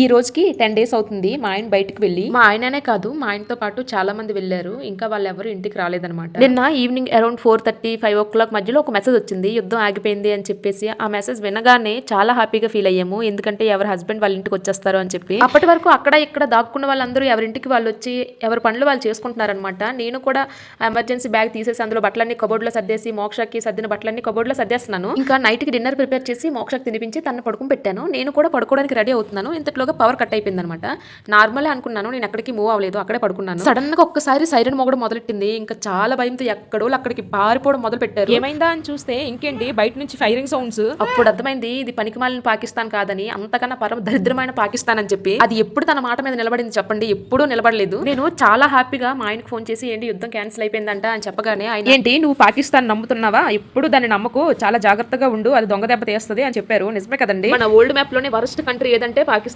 ఈ రోజుకి ten days అవుతుంది. మా ఆయన బయటకు వెళ్ళి మా ఆయననే కాదు మా ఆయనతో పాటు చాలా మంది వెళ్ళారు. ఇంకా వాళ్ళు ఎవరు ఇంటికి రాలేదన్నమాట. నిన్న evening around four thirty five o'clock మధ్యలో ఒక మెసేజ్ వచ్చింది. యుద్ధం ఆగిపోయింది అని చెప్పేసి. ఆ మెసేజ్ వినగానే చాలా హ్యాపీగా ఫీల్ అయ్యాము. ఎందుకంటే ఎవరి హస్బెండ్ వాళ్ళ ఇంటికి వచ్చేస్తారు అని చెప్పి. అప్పటి వరకు అక్కడ ఇక్కడ దాక్కున్న వాళ్ళందరూ ఎవరింటికి వాళ్ళు వచ్చి ఎవరి పనులు వాళ్ళు చేసుకుంటున్నారనమాట నేను కూడా ఎమర్జెన్సీ బ్యాగ్ తీసేసి అందులో బట్టలన్నీ కబోర్డ్లో సర్దేసి మోక్షకి సర్దిన బట్టలన్నీ కబోర్డ్లో సర్దేస్తున్నాను. ఇంకా నైట్కి డిన్నర్ ప్రిపేర్ చేసి మోక్షకి తినిపించి తను పడుకుని పెట్టాను. నేను కూడా పడుకోవడానికి రెడీ అవుతున్నాను. ఇంతట్లోగా పవర్ కట్ అయిపోయింది అనమాట నార్మల్ అనుకున్నాను నేను ఎక్కడికి మూవ్ అవ్వలేదు అక్కడే పడుకున్నాను. సడన్గా ఒక్కసారి సైరన్ మోగడం మొదలెట్టింది ఇంకా చాలా భయంతో ఎక్కడో అక్కడికి పారిపోవడం మొదలు పెట్టారు ఏమైందా అని చూస్తే ఇంకేంటి బయట నుంచి ఫైరింగ్ సౌండ్స్ అప్పుడు అర్థమైంది ఇది పనికిమాలిన పాకిస్తాన్ కాదని అంతకన్నా పరమ దరిద్రమైన పాకిస్తాన్ అని చెప్పి. అది ఎప్పుడు తన మాట మీద నిలబడింది చెప్పండి ఎప్పుడూ నిలబడలేదు. నేను చాలా హ్యాపీగా మా ఆయనకు ఫోన్ చేసి ఏంటి యుద్ధం క్యాన్సిల్ అయిపోయిందంట? అని చెప్పగానే ఆయన ఏంటి నువ్వు పాకిస్తాన్ నమ్ముతున్నావా? ఎప్పుడు దాన్ని నమ్మకు చాలా జాగ్రత్తగా ఉండు అది దొంగ దెబ్బ తీస్తుంది అని చెప్పారు. నిజమే కదండి. మన ఓల్డ్ మ్యాప్లోనే వరస్ట్ కంట్రీ ఏదంటే పాకిస్తాన్.